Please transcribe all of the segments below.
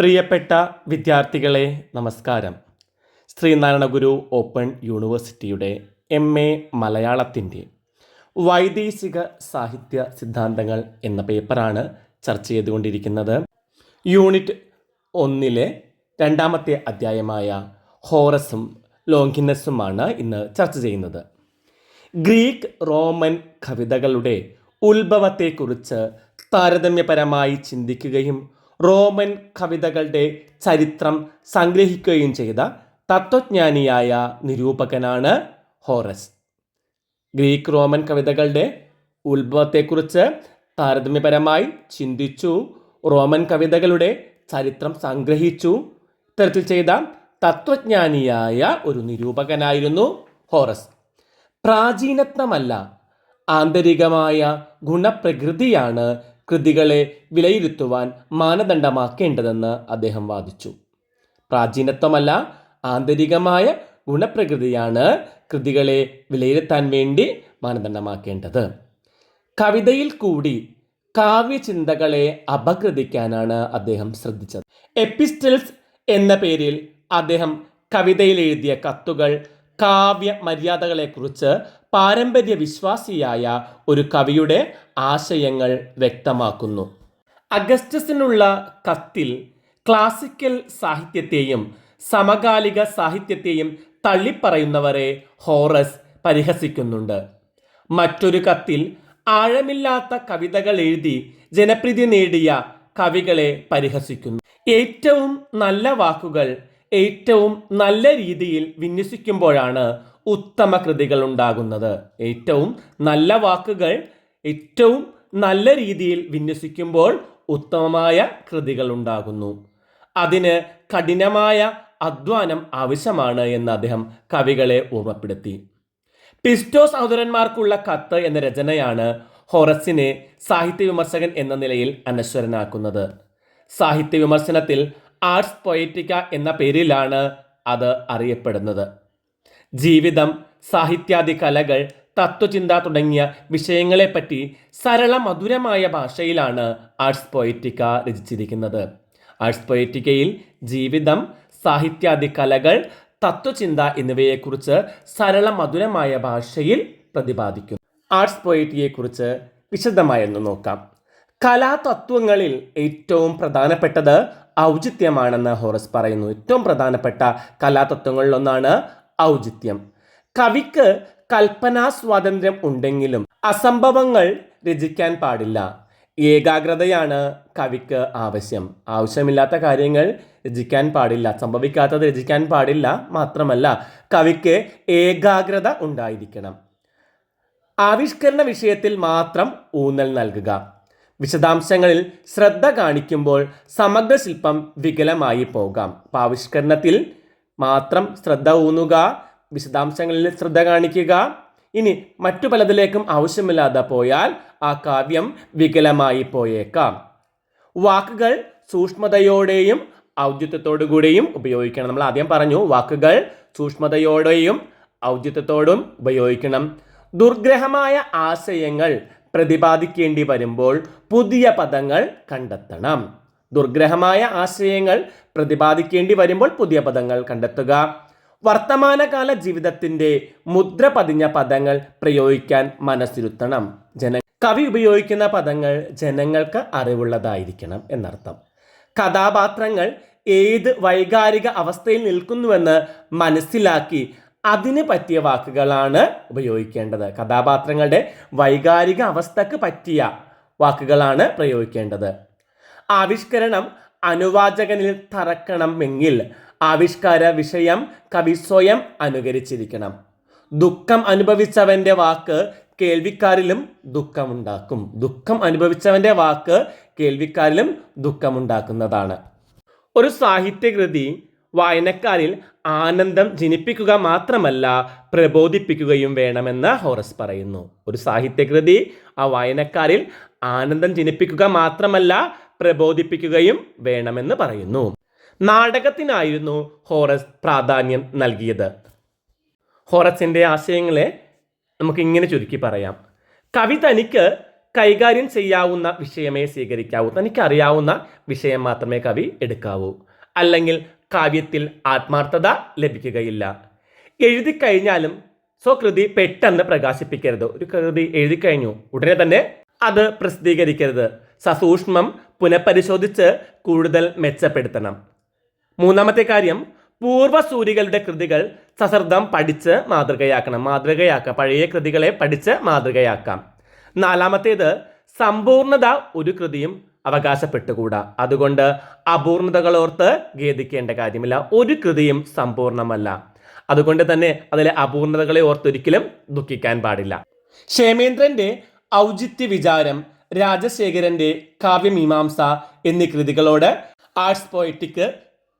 പ്രിയപ്പെട്ട വിദ്യാർത്ഥികളെ നമസ്കാരം. ശ്രീനാരായണ ഗുരു ഓപ്പൺ യൂണിവേഴ്സിറ്റിയുടെ എം. എ. മലയാളത്തിന്റെ വൈദേശിക സാഹിത്യ സിദ്ധാന്തങ്ങൾ എന്ന പേപ്പറാണ് ചർച്ച ചെയ്തുകൊണ്ടിരിക്കുന്നത്. യൂണിറ്റ് ഒന്നിലെ രണ്ടാമത്തെ അധ്യായമായ ഹോറസും ലോങ്കിനസുമാണ് ഇന്ന് ചർച്ച ചെയ്യുന്നത്. ഗ്രീക്ക് റോമൻ കവിതകളുടെ ഉത്ഭവത്തെക്കുറിച്ച് താരതമ്യപരമായി ചിന്തിക്കുകയും റോമൻ കവിതകളുടെ ചരിത്രം സംഗ്രഹിക്കുകയും ചെയ്ത തത്വജ്ഞാനിയായ നിരൂപകനാണ് ഹോറസ്. ഗ്രീക്ക് റോമൻ കവിതകളുടെ ഉത്ഭവത്തെക്കുറിച്ച് താരതമ്യപരമായി ചിന്തിച്ചു റോമൻ കവിതകളുടെ ചരിത്രം സംഗ്രഹിച്ചു ഇത്തരത്തിൽ ചെയ്ത തത്വജ്ഞാനിയായ ഒരു നിരൂപകനായിരുന്നു ഹോറസ്. പ്രാചീനത്വമല്ല ആന്തരികമായ ഗുണപ്രകൃതിയാണ് കൃതികളെ വിലയിരുത്തുവാൻ മാനദണ്ഡമാക്കേണ്ടതെന്ന് അദ്ദേഹം വാദിച്ചു. പ്രാചീനത്വമല്ല ആന്തരികമായ ഗുണപ്രകൃതിയാണ് കൃതികളെ വിലയിരുത്താൻ വേണ്ടി മാനദണ്ഡമാക്കേണ്ടത്. കവിതയിൽ കൂടി കാവ്യചിന്തകളെ അപകൃതിക്കാനാണ് അദ്ദേഹം ശ്രദ്ധിച്ചത്. എപ്പിസ്റ്റൽസ് എന്ന പേരിൽ അദ്ദേഹം കവിതയിൽ എഴുതിയ കത്തുകൾ കാവ്യ മര്യാദകളെക്കുറിച്ച് പാരമ്പര്യ വിശ്വാസിയായ ഒരു കവിയുടെ ആശയങ്ങൾ വ്യക്തമാക്കുന്നു. അഗസ്റ്റസിനുള്ള കത്തിൽ ക്ലാസിക്കൽ സാഹിത്യത്തെയും സമകാലിക സാഹിത്യത്തെയും തള്ളിപ്പറയുന്നവരെ ഹോറസ് പരിഹസിക്കുന്നുണ്ട്. മറ്റൊരു കത്തിൽ ആഴമില്ലാത്ത കവിതകൾ എഴുതി ജനപ്രീതി നേടിയ കവികളെ പരിഹസിക്കുന്നു. ഏറ്റവും നല്ല വാക്കുകൾ ഏറ്റവും നല്ല രീതിയിൽ വിന്യസിക്കുമ്പോഴാണ് ഉത്തമ കൃതികൾ ഉണ്ടാകുന്നത്. ഏറ്റവും നല്ല വാക്കുകൾ ഏറ്റവും നല്ല രീതിയിൽ വിന്യസിക്കുമ്പോൾ ഉത്തമമായ കൃതികൾ ഉണ്ടാകുന്നു. അതിന് കഠിനമായ അധ്വാനം ആവശ്യമാണ് എന്ന് അദ്ദേഹം കവികളെ ഓർമ്മപ്പെടുത്തി. പിസ്റ്റോ സഹോദരന്മാർക്കുള്ള കത്ത് എന്ന രചനയാണ് ഹൊറസിനെ സാഹിത്യ വിമർശകൻ എന്ന നിലയിൽ അനശ്വരനാക്കുന്നത്. സാഹിത്യ വിമർശനത്തിൽ ആർട്സ് പൊയറ്റിക്ക എന്ന പേരിലാണ് അത് അറിയപ്പെടുന്നത്. ജീവിതം സാഹിത്യാദി കലകൾ തത്വചിന്ത തുടങ്ങിയ വിഷയങ്ങളെപ്പറ്റി സരള മധുരമായ ഭാഷയിലാണ് ആർട്സ് പൊയറ്റിക്ക രചിച്ചിരിക്കുന്നത്. ആർട്സ് പൊയറ്റിക്കയിൽ ജീവിതം സാഹിത്യാദി കലകൾ തത്വചിന്ത എന്നിവയെക്കുറിച്ച് സരള മധുരമായ ഭാഷയിൽ പ്രതിപാദിക്കുന്നു. ആർട്സ് പൊയറ്റിയെക്കുറിച്ച് വിശദമായൊന്ന് നോക്കാം. കലാതത്വങ്ങളിൽ ഏറ്റവും പ്രധാനപ്പെട്ടത് ഔചിത്യമാണെന്ന് ഹോറസ് പറയുന്നു. ഏറ്റവും പ്രധാനപ്പെട്ട കലാതത്വങ്ങളിലൊന്നാണ് ഔചിത്യം. കവിക്ക് കൽപ്പനാ സ്വാതന്ത്ര്യം ഉണ്ടെങ്കിലും അസംഭവങ്ങൾ രചിക്കാൻ പാടില്ല. ഏകാഗ്രതയാണ് കവിക്ക് ആവശ്യം. ആവശ്യമില്ലാത്ത കാര്യങ്ങൾ രചിക്കാൻ പാടില്ല. സംഭവിക്കാത്തത് രചിക്കാൻ പാടില്ല മാത്രമല്ല കവിക്ക് ഏകാഗ്രത ഉണ്ടായിരിക്കണം. ആവിഷ്കരണ വിഷയത്തിൽ മാത്രം ഊന്നൽ നൽകുക. വിശദാംശങ്ങളിൽ ശ്രദ്ധ കാണിക്കുമ്പോൾ സമഗ്ര ശില്പം വികലമായി പോകാം. ആവിഷ്കരണത്തിൽ മാത്രം ശ്രദ്ധ ഊന്നുക വിശദാംശങ്ങളിൽ ശ്രദ്ധ കാണിക്കുക. ഇനി മറ്റു പലതിലേക്കും ആവശ്യമില്ലാതെ പോയാൽ ആ കാവ്യം വികലമായി പോയേക്കാം. വാക്കുകൾ സൂക്ഷ്മതയോടെയും ഔദ്യത്വത്തോടുകൂടിയും ഉപയോഗിക്കണം. നമ്മൾ ആദ്യം പറഞ്ഞു വാക്കുകൾ സൂക്ഷ്മതയോടെയും ഔദ്യത്വത്തോടും ഉപയോഗിക്കണം. ദുർഗ്രഹമായ ആശയങ്ങൾ പ്രതിപാദിക്കേണ്ടി വരുമ്പോൾ പുതിയ പദങ്ങൾ കണ്ടെത്തണം. ദുർഗ്രഹമായ ആശയങ്ങൾ പ്രതിപാദിക്കേണ്ടി വരുമ്പോൾ പുതിയ പദങ്ങൾ കണ്ടെത്തുക. വർത്തമാനകാല ജീവിതത്തിന്റെ മുദ്ര പതിഞ്ഞ പദങ്ങൾ പ്രയോഗിക്കാൻ മനസ്സിരുത്തണം. ജന കവി ഉപയോഗിക്കുന്ന പദങ്ങൾ ജനങ്ങൾക്ക് അറിവുള്ളതായിരിക്കണം എന്നർത്ഥം. കഥാപാത്രങ്ങൾ ഏത് വൈകാരിക അവസ്ഥയിൽ നിൽക്കുന്നുവെന്ന് മനസ്സിലാക്കി അതിന് പറ്റിയ വാക്കുകളാണ് ഉപയോഗിക്കേണ്ടത്. കഥാപാത്രങ്ങളുടെ വൈകാരിക അവസ്ഥക്ക് പറ്റിയ വാക്കുകളാണ് പ്രയോഗിക്കേണ്ടത്. ആവിഷ്കരണം അനുവാചകനിൽ തറക്കണമെങ്കിൽ ആവിഷ്കാര വിഷയം കവി സ്വയം അനുകരിച്ചിരിക്കണം. ദുഃഖം അനുഭവിച്ചവന്റെ വാക്ക് കേൾവിക്കാരിലും ദുഃഖമുണ്ടാക്കും. ദുഃഖം അനുഭവിച്ചവന്റെ വാക്ക് കേൾവിക്കാരിലും ദുഃഖമുണ്ടാക്കുന്നതാണ്. ഒരു സാഹിത്യകൃതി വായനക്കാരിൽ ആനന്ദം ജനിപ്പിക്കുക മാത്രമല്ല പ്രബോധിപ്പിക്കുകയും വേണമെന്ന് ഹോറസ് പറയുന്നു. ഒരു സാഹിത്യകൃതി ആ വായനക്കാരിൽ ആനന്ദം ജനിപ്പിക്കുക മാത്രമല്ല പ്രബോധിപ്പിക്കുകയും വേണമെന്ന് പറയുന്നു. നാടകത്തിനായിരുന്നു ഹോറസ് പ്രാധാന്യം നൽകിയത്. ഹോറസിന്റെ ആശയങ്ങളെ നമുക്ക് ഇങ്ങനെ ചുരുക്കി പറയാം. കവി തനിക്ക് കൈകാര്യം ചെയ്യാവുന്ന വിഷയമേ സ്വീകരിക്കാവൂ. തനിക്കറിയാവുന്ന വിഷയം മാത്രമേ കവി എടുക്കാവൂ. അല്ലെങ്കിൽ കാവ്യത്തിൽ ആത്മാർത്ഥത ലഭിക്കുകയില്ല. എഴുതി കഴിഞ്ഞാലും സ്വകൃതി പെട്ടെന്ന് പ്രകാശിപ്പിക്കരുത്. ഒരു കൃതി എഴുതി കഴിഞ്ഞു ഉടനെ തന്നെ അത് പ്രസിദ്ധീകരിക്കരുത്. സസൂക്ഷ്മം പുനഃപരിശോധിച്ച് കൂടുതൽ മെച്ചപ്പെടുത്തണം. മൂന്നാമത്തെ കാര്യം പൂർവസൂരികളുടെ കൃതികൾ സസർദം പഠിച്ച് മാതൃകയാക്കണം. മാതൃകയാക്കാം. പഴയ കൃതികളെ പഠിച്ച് മാതൃകയാക്കാം. നാലാമത്തേത് സമ്പൂർണത ഒരു കൃതിയും അവകാശപ്പെട്ടുകൂടാ. അതുകൊണ്ട് അപൂർണതകളോർത്ത് ഖേദിക്കേണ്ട കാര്യമില്ല. ഒരു കൃതിയും സമ്പൂർണമല്ല അതുകൊണ്ട് തന്നെ അതിലെ അപൂർണതകളെ ഓർത്തൊരിക്കലും ദുഃഖിക്കാൻ പാടില്ല. ക്ഷേമേന്ദ്രന്റെ ഔചിത്യ വിചാരം രാജശേഖരന്റെ കാവ്യമീമാംസ എന്നീ കൃതികളോട് ആർട്സ് പോയറ്റിക്ക്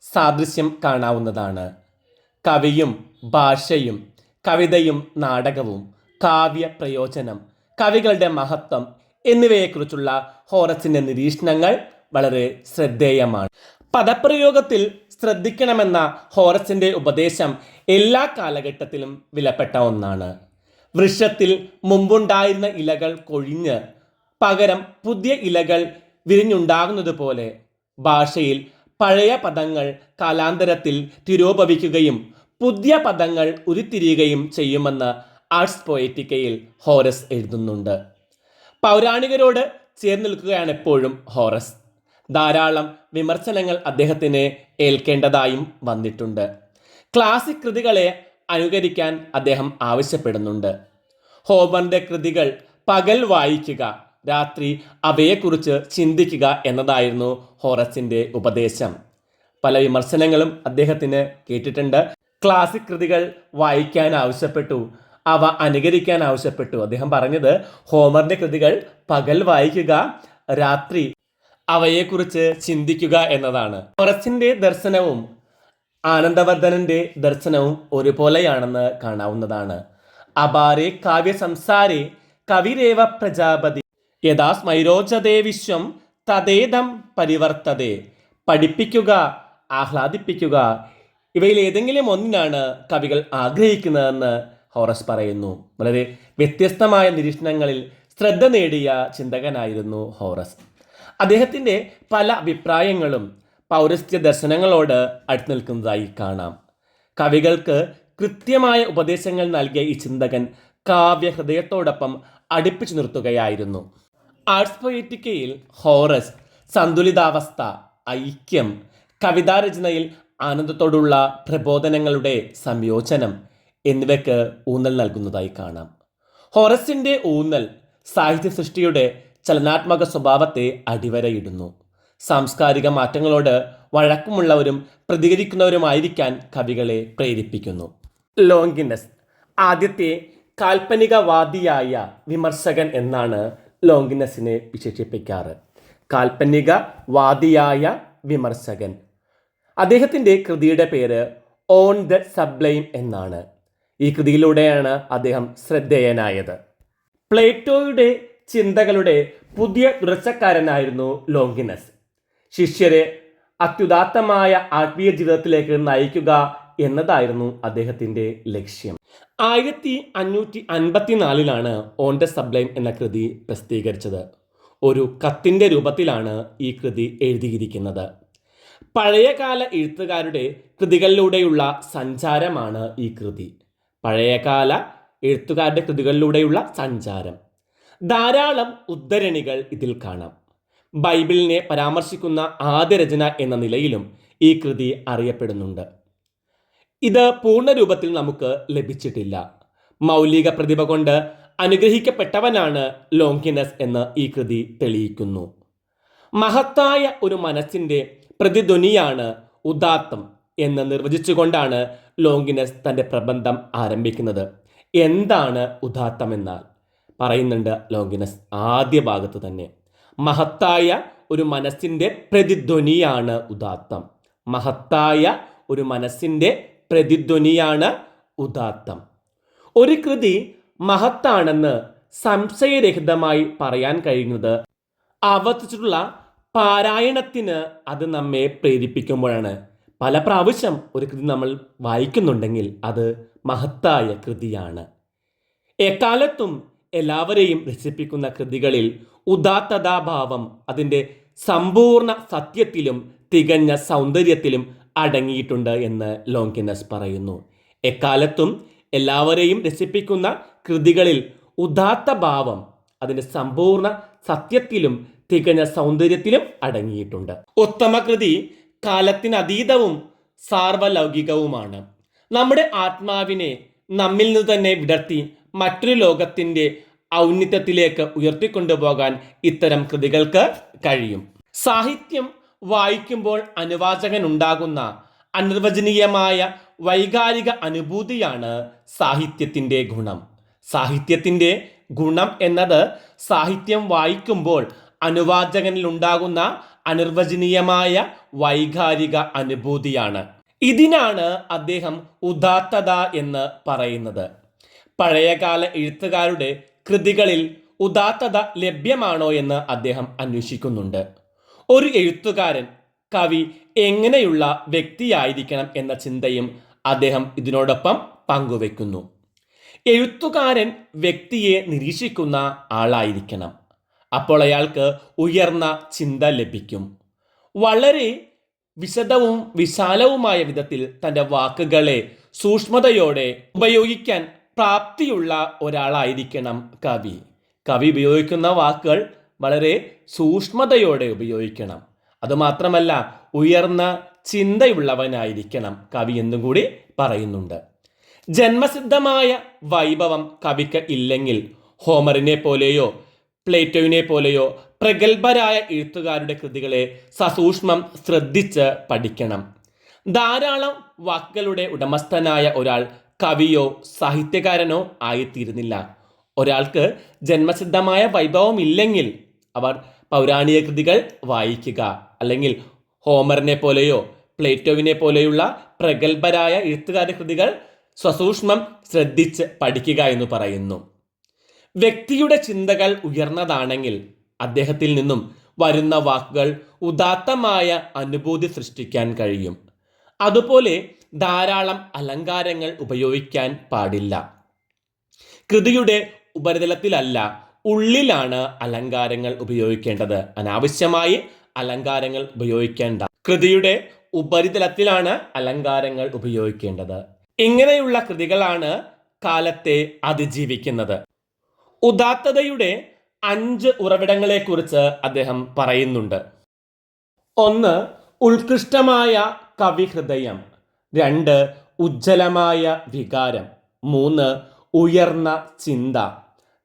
സാദൃശ്യം കാണാവുന്നതാണ്. കവിയും ഭാഷയും കവിതയും നാടകവും കാവ്യ പ്രയോജനം കവികളുടെ മഹത്വം എന്നിവയെക്കുറിച്ചുള്ള ഹോറസിന്റെ നിരീക്ഷണങ്ങൾ വളരെ ശ്രദ്ധേയമാണ്. പദപ്രയോഗത്തിൽ ശ്രദ്ധിക്കണമെന്ന ഹോറസിന്റെ ഉപദേശം എല്ലാ കാലഘട്ടത്തിലും വിലപ്പെട്ട ഒന്നാണ്. വൃക്ഷത്തിൽ മുമ്പുണ്ടായിരുന്ന ഇലകൾ കൊഴിഞ്ഞ് പകരം പുതിയ ഇലകൾ വിരിഞ്ഞുണ്ടാകുന്നത് പോലെ ഭാഷയിൽ പഴയ പദങ്ങൾ കാലാന്തരത്തിൽ തിരോഭവിക്കുകയും പുതിയ പദങ്ങൾ ഉരുത്തിരിയുകയും ചെയ്യുമെന്ന് ആർട്സ് പോയറ്റിക്കയിൽ ഹോറസ് എഴുതുന്നുണ്ട്. പൗരാണികരോട് ചേർന്ന് നിൽക്കുകയാണ് എപ്പോഴും ഹോറസ്. ധാരാളം വിമർശനങ്ങൾ അദ്ദേഹത്തിന് ഏൽക്കേണ്ടതായും വന്നിട്ടുണ്ട്. ക്ലാസിക് കൃതികളെ അനുകരിക്കാൻ അദ്ദേഹം ആവശ്യപ്പെടുന്നുണ്ട്. ഹോബറിന്റെ കൃതികൾ പകൽ വായിക്കുക രാത്രി അവയെക്കുറിച്ച് ചിന്തിക്കുക എന്നതായിരുന്നു ഹോറസിന്റെ ഉപദേശം. പല വിമർശനങ്ങളും അദ്ദേഹത്തിന് കേട്ടിട്ടുണ്ട്. ക്ലാസിക് കൃതികൾ വായിക്കാൻ ആവശ്യപ്പെട്ടു. അവ അനുകരിക്കാൻ ആവശ്യപ്പെട്ടു. അദ്ദേഹം പറഞ്ഞത് ഹോമറിന്റെ കൃതികൾ പകൽ വായിക്കുക രാത്രി അവയെക്കുറിച്ച് ചിന്തിക്കുക എന്നതാണ്. ഹോറസിന്റെ ദർശനവും ആനന്ദവർദ്ധനന്റെ ദർശനവും ഒരുപോലെയാണെന്ന് കാണാവുന്നതാണ്. അപാരെ കാവ്യ സംസാരേ കവിരേവ പ്രജാപതി. യഥാ സ്മൈരോചതേ വിശ്വം തദേദം പരിവർത്തതേ. പഠിപ്പിക്കുക ആഹ്ലാദിപ്പിക്കുക. ഇവയിൽ ഏതെങ്കിലും ഒന്നിനാണ് കവികൾ ആഗ്രഹിക്കുന്നതെന്ന് ഹോറസ് പറയുന്നു. വളരെ വ്യത്യസ്തമായ നിരീക്ഷണങ്ങളിൽ ശ്രദ്ധ നേടിയ ചിന്തകനായിരുന്നു ഹോറസ്. അദ്ദേഹത്തിന്റെ പല അഭിപ്രായങ്ങളും പൗരസ്ത്യ ദർശനങ്ങളോട് അടുത്തു നിൽക്കുന്നതായി കാണാം. കവികൾക്ക് കൃത്യമായ ഉപദേശങ്ങൾ നൽകിയ ഈ ചിന്തകൻ കാവ്യഹൃദയത്തോടൊപ്പം അടുപ്പിച്ചു നിർത്തുകയായിരുന്നു. ആർട്സ് പൊയറ്റിക്കയിൽ ഹോറസ് സന്തുലിതാവസ്ഥ ഐക്യം കവിതാരചനയിൽ ആനന്ദത്തോടുള്ള പ്രബോധനങ്ങളുടെ സംയോജനം എന്നിവയ്ക്ക് ഊന്നൽ നൽകുന്നതായി കാണാം. ഹോറസിന്റെ ഊന്നൽ സാഹിത്യ സൃഷ്ടിയുടെ ചലനാത്മക സ്വഭാവത്തെ അടിവരയിടുന്നു. സാംസ്കാരിക മാറ്റങ്ങളോട് വഴക്കമുള്ളവരും പ്രതികരിക്കുന്നവരുമായിരിക്കാൻ കവികളെ പ്രേരിപ്പിക്കുന്നു. ലോങ്കിനസ് ആദ്യത്തെ കാൽപ്പനികവാദിയായ വിമർശകൻ എന്നാണ് ലോങ്കിനസിനെ വിശേഷിപ്പിക്കാറ്. കാൽപ്പനികവാദിയായ വിമർശകൻ. അദ്ദേഹത്തിന്റെ കൃതിയുടെ പേര് ഓൺ ദ സബ്ലൈം എന്നാണ്. ഈ കൃതിയിലൂടെയാണ് അദ്ദേഹം ശ്രദ്ധേയനായത്. പ്ലേറ്റോയുടെ ചിന്തകളുടെ പുതിയ തുടർച്ചക്കാരനായിരുന്നു ലോങ്കിനസ്. ശിഷ്യരെ അത്യുദാത്തമായ ആത്മീയ ജീവിതത്തിലേക്ക് നയിക്കുക എന്നതായിരുന്നു അദ്ദേഹത്തിന്റെ ലക്ഷ്യം. ആയിരത്തി അഞ്ഞൂറ്റി അൻപത്തിനാലിലാണ് ഓൺ ദ സബ്ലൈം എന്ന കൃതി പ്രസിദ്ധീകരിച്ചത്. ഒരു കത്തിന്റെ രൂപത്തിലാണ് ഈ കൃതി എഴുതിയിരിക്കുന്നത്. പഴയകാല എഴുത്തുകാരുടെ കൃതികളിലൂടെയുള്ള സഞ്ചാരമാണ് ഈ കൃതി. പഴയകാല എഴുത്തുകാരുടെ കൃതികളിലൂടെയുള്ള സഞ്ചാരം. ധാരാളം ഉദ്ധരണികൾ ഇതിൽ കാണാം. ബൈബിളിനെ പരാമർശിക്കുന്ന ആദ്യ രചന എന്ന നിലയിലും ഈ കൃതി അറിയപ്പെടുന്നുണ്ട്. ഇത് പൂർണരൂപത്തിൽ നമുക്ക് ലഭിച്ചിട്ടില്ല. മൗലിക പ്രതിഭ കൊണ്ട് അനുഗ്രഹിക്കപ്പെട്ടവനാണ് ലോങ്കിനസ് എന്ന് ഈ കൃതി തെളിയിക്കുന്നു. മഹത്തായ ഒരു മനസ്സിന്റെ പ്രതിധ്വനിയാണ് ഉദാത്തം. എന്ന് നിർവചിച്ചുകൊണ്ടാണ് ലോങ്കിനസ് തന്റെ പ്രബന്ധം ആരംഭിക്കുന്നത്. എന്താണ് ഉദാത്തമെന്നാൽ പറയുന്നുണ്ട് ലോങ്കിനസ് ആദ്യ ഭാഗത്ത് തന്നെ. മഹത്തായ ഒരു മനസ്സിന്റെ പ്രതിധ്വനിയാണ് ഉദാത്തം. മഹത്തായ ഒരു മനസ്സിന്റെ പ്രതിധ്വനിയാണ് ഉദാത്തം. ഒരു കൃതി മഹത്താണെന്ന് സംശയരഹിതമായി പറയാൻ കഴിയുന്നത് ആവർത്തിച്ചിട്ടുള്ള പാരായണത്തിന് അത് നമ്മെ പ്രേരിപ്പിക്കുമ്പോഴാണ്. പല പ്രാവശ്യം ഒരു കൃതി നമ്മൾ വായിക്കുന്നുണ്ടെങ്കിൽ അത് മഹത്തായ കൃതിയാണ്. എക്കാലത്തും എല്ലാവരെയും രസിപ്പിക്കുന്ന കൃതികളിൽ ഉദാത്തതാഭാവം അതിന്റെ സമ്പൂർണ സത്യത്തിലും തികഞ്ഞ സൗന്ദര്യത്തിലും അടങ്ങിയിട്ടുണ്ട് എന്ന് ലോങ്കിനസ് പറയുന്നു. എക്കാലത്തും എല്ലാവരെയും രസിപ്പിക്കുന്ന കൃതികളിൽ ഉദാത്ത ഭാവം അതിന്റെ സമ്പൂർണ സത്യത്തിലും തികഞ്ഞ സൗന്ദര്യത്തിലും അടങ്ങിയിട്ടുണ്ട്. ഉത്തമകൃതി കാലത്തിനതീതവും സാർവലൗകികവുമാണ്. നമ്മുടെ ആത്മാവിനെ നമ്മിൽ നിന്ന് തന്നെ വിടർത്തി മറ്റൊരു ലോകത്തിന്റെ ഔന്നിത്യത്തിലേക്ക് ഉയർത്തിക്കൊണ്ടുപോകാൻ ഇത്തരം കൃതികൾക്ക് കഴിയും. സാഹിത്യം വായിക്കുമ്പോൾ അനുവാചകൻ ഉണ്ടാകുന്ന അനിർവചനീയമായ വൈകാരിക അനുഭൂതിയാണ് സാഹിത്യത്തിന്റെ ഗുണം. സാഹിത്യത്തിന്റെ ഗുണം എന്നത് സാഹിത്യം വായിക്കുമ്പോൾ അനുവാചകനിൽ ഉണ്ടാകുന്ന അനിർവചനീയമായ വൈകാരിക അനുഭൂതിയാണ്. ഇതിനാണ് അദ്ദേഹം ഉദാത്തത എന്ന് പറയുന്നത്. പഴയകാല എഴുത്തുകാരുടെ കൃതികളിൽ ഉദാത്തത ലഭ്യമാണോ എന്ന് അദ്ദേഹം അന്വേഷിക്കുന്നുണ്ട്. ഒരു എഴുത്തുകാരൻ കവി എങ്ങനെയുള്ള വ്യക്തിയായിരിക്കണം എന്ന ചിന്തയും അദ്ദേഹം ഇതിനോടൊപ്പം പങ്കുവെക്കുന്നു. എഴുത്തുകാരൻ വ്യക്തിയെ നിരീക്ഷിക്കുന്ന ആളായിരിക്കണം. അപ്പോൾ അയാൾക്ക് ഉയർന്ന ചിന്ത ലഭിക്കും. വളരെ വിശദവും വിശാലവുമായ വിധത്തിൽ തന്റെ വാക്കുകളെ സൂക്ഷ്മതയോടെ ഉപയോഗിക്കാൻ പ്രാപ്തിയുള്ള ഒരാളായിരിക്കണം കവി. കവി ഉപയോഗിക്കുന്ന വാക്കുകൾ വളരെ സൂക്ഷ്മതയോടെ ഉപയോഗിക്കണം. അതുമാത്രമല്ല ഉയർന്ന ചിന്തയുള്ളവനായിരിക്കണം കവി എന്നും കൂടി പറയുന്നുണ്ട്. ജന്മസിദ്ധമായ വൈഭവം കവിക്ക് ഇല്ലെങ്കിൽ ഹോമറിനെ പോലെയോ പ്ലേറ്റോവിനെ പോലെയോ പ്രഗത്ഭരായ എഴുത്തുകാരുടെ കൃതികളെ സസൂക്ഷ്മം ശ്രദ്ധിച്ച് പഠിക്കണം. ധാരാളം വാക്കുകളുടെ ഉടമസ്ഥനായ ഒരാൾ കവിയോ സാഹിത്യകാരനോ ആയിത്തീരുന്നില്ല. ഒരാൾക്ക് ജന്മസിദ്ധമായ വൈഭവം ഇല്ലെങ്കിൽ അവർ പൗരാണിക കൃതികൾ വായിക്കുക. അല്ലെങ്കിൽ ഹോമറിനെ പോലെയോ പ്ലേറ്റോവിനെ പോലെയുള്ള പ്രഗത്ഭരായ എഴുത്തുകാരുടെ കൃതികൾ സ്വസൂക്ഷ്മം ശ്രദ്ധിച്ച് പഠിക്കുക എന്ന് പറയുന്നു. വ്യക്തിയുടെ ചിന്തകൾ ഉയർന്നതാണെങ്കിൽ അദ്ദേഹത്തിൽ നിന്നും വരുന്ന വാക്കുകൾ ഉദാത്തമായ അനുഭൂതി സൃഷ്ടിക്കാൻ കഴിയും. അതുപോലെ ധാരാളം അലങ്കാരങ്ങൾ ഉപയോഗിക്കാൻ പാടില്ല. കൃതിയുടെ ഉപരിതലത്തിലല്ല ഉള്ളിലാണ് അലങ്കാരങ്ങൾ ഉപയോഗിക്കേണ്ടത്. അനാവശ്യമായി അലങ്കാരങ്ങൾ ഉപയോഗിക്കേണ്ട. കൃതിയുടെ ഉപരിതലത്തിലാണ് അലങ്കാരങ്ങൾ ഉപയോഗിക്കേണ്ടത്. ഇങ്ങനെയുള്ള കൃതികളാണ് കാലത്തെ അതിജീവിക്കുന്നത്. ഉദാത്തതയുടെ അഞ്ച് ഉറവിടങ്ങളെക്കുറിച്ച് അദ്ദേഹം പറയുന്നുണ്ട്. ഒന്ന് ഉത്കൃഷ്ടമായ കവിഹൃദയം. രണ്ട് ഉജ്ജ്വലമായ വികാരം. മൂന്ന് ഉയർന്ന ചിന്ത.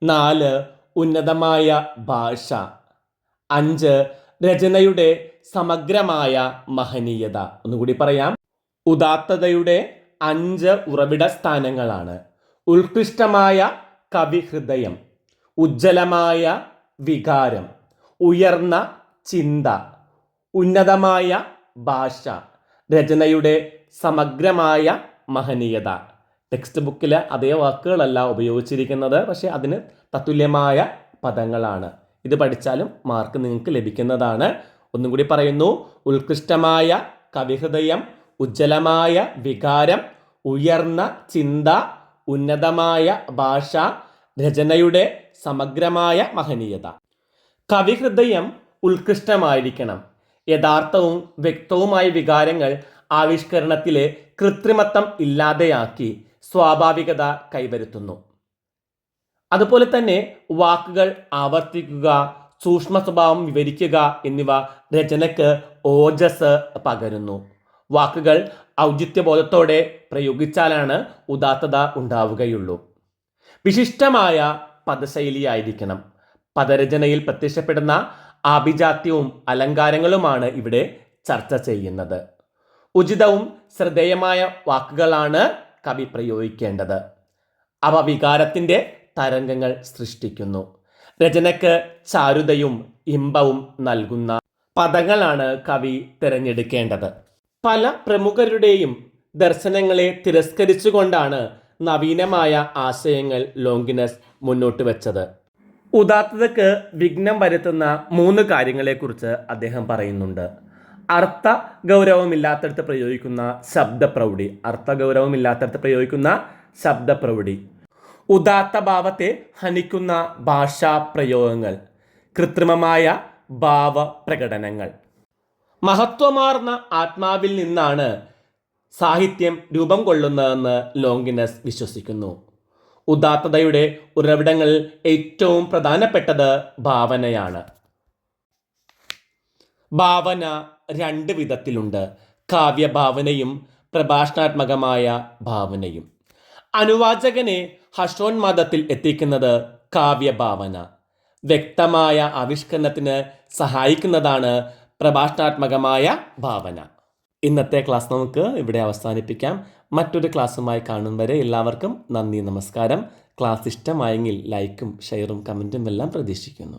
നാല് ഉന്നതമായ ഭാഷ. അഞ്ച് രചനയുടെ സമഗ്രമായ മഹനീയത. ഒന്നുകൂടി പറയാം. ഉദാത്തതയുടെ അഞ്ച് ഉറവിട സ്ഥാനങ്ങളാണ് ഉത്കൃഷ്ടമായ കവിഹൃദയം. ഉജ്ജ്വലമായ വികാരം ഉയർന്ന ചിന്ത ഉന്നതമായ ഭാഷ രചനയുടെ സമഗ്രമായ മഹനീയത. ടെക്സ്റ്റ് ബുക്കിലെ അതേ വാക്കുകളല്ല ഉപയോഗിച്ചിരിക്കുന്നത് പക്ഷേ അതിന് തത്തുല്യമായ പദങ്ങളാണ്. ഇത് പഠിച്ചാലും മാർക്ക് നിങ്ങൾക്ക് ലഭിക്കുന്നതാണ്. ഒന്നും കൂടി പറയുന്നു ഉത്കൃഷ്ടമായ കവിഹൃദയം ഉജ്ജ്വലമായ വികാരം ഉയർന്ന ചിന്ത ഉന്നതമായ ഭാഷ രചനയുടെ സമഗ്രമായ മഹനീയത. കവിഹൃദയം ഉത്കൃഷ്ടമായിരിക്കണം. യഥാർത്ഥവും വ്യക്തവുമായ വികാരങ്ങൾ ആവിഷ്കരണത്തിലെ കൃത്രിമത്വം ഇല്ലാതെയാക്കി സ്വാഭാവികത കൈവരുത്തുന്നു. അതുപോലെ തന്നെ വാക്കുകൾ ആവർത്തിക്കുക സൂക്ഷ്മ സ്വഭാവം വിവരിക്കുക എന്നിവ രചനയ്ക്ക് ഓജസ് പകരുന്നു. വാക്കുകൾ ഔചിത്യബോധത്തോടെ പ്രയോഗിച്ചാലാണ് ഉദാത്തത ഉണ്ടാവുകയുള്ളൂ. വിശിഷ്ടമായ പദശൈലിയായിരിക്കണം. പദരചനയിൽ പ്രത്യക്ഷപ്പെടുന്ന ആഭിജാത്യവും അലങ്കാരങ്ങളുമാണ് ഇവിടെ ചർച്ച ചെയ്യുന്നത്. ഉചിതവും ശ്രദ്ധേയമായ വാക്കുകളാണ് കവി പ്രയോഗിക്കേണ്ടത്. അവ വികാരത്തിന്റെ തരംഗങ്ങൾ സൃഷ്ടിക്കുന്നു. രചനയ്ക്ക് ചാരുതയും ഇമ്പവും നൽകുന്ന പദങ്ങളാണ് കവി തിരഞ്ഞെടുക്കേണ്ടത്. പല പ്രമുഖരുടെയും ദർശനങ്ങളെ തിരസ്കരിച്ചുകൊണ്ടാണ് നവീനമായ ആശയങ്ങൾ ലോങ്കിനസ് മുന്നോട്ട് വെച്ചത്. ഉദാത്തതയ്ക്ക് വിഘ്നം വരുത്തുന്ന മൂന്ന് കാര്യങ്ങളെക്കുറിച്ച് അദ്ദേഹം പറയുന്നുണ്ട്. അർത്ഥ ഗൗരവമില്ലാത്തടത്ത് പ്രയോഗിക്കുന്ന ശബ്ദപ്രൗഢി അർത്ഥ ഗൗരവമില്ലാത്തടത്ത് പ്രയോഗിക്കുന്ന ശബ്ദപ്രൗഢി ഉദാത്ത ഭാവത്തെ ഹനിക്കുന്ന ഭാഷാ പ്രയോഗങ്ങൾ. കൃത്രിമമായ ഭാവപ്രകടനങ്ങൾ മഹത്വമാർന്ന ആത്മാവിൽ നിന്നാണ് സാഹിത്യം രൂപം കൊള്ളുന്നതെന്ന് ലോങ്കിനസ് വിശ്വസിക്കുന്നു. ഉദാത്തതയുടെ ഉറവിടങ്ങളിൽ ഏറ്റവും പ്രധാനപ്പെട്ടത് ഭാവനയാണ്. ഭാവന രണ്ട് വിധത്തിലുണ്ട്. കാവ്യഭാവനയും പ്രഭാഷണാത്മകമായ ഭാവനയും. അനുവാചകനെ ഹർഷോന്മാദത്തിൽ എത്തിക്കുന്നത് കാവ്യഭാവന. വ്യക്തമായ ആവിഷ്കരണത്തിന് സഹായിക്കുന്നതാണ് പ്രഭാഷണാത്മകമായ ഭാവന. ഇന്നത്തെ ക്ലാസ് നമുക്ക് ഇവിടെ അവസാനിപ്പിക്കാം. മറ്റൊരു ക്ലാസ്സുമായി കാണും വരെ എല്ലാവർക്കും നന്ദി നമസ്കാരം. ക്ലാസ് ഇഷ്ടമായെങ്കിൽ ലൈക്കും ഷെയറും കമന്റും എല്ലാം പ്രതീക്ഷിക്കുന്നു.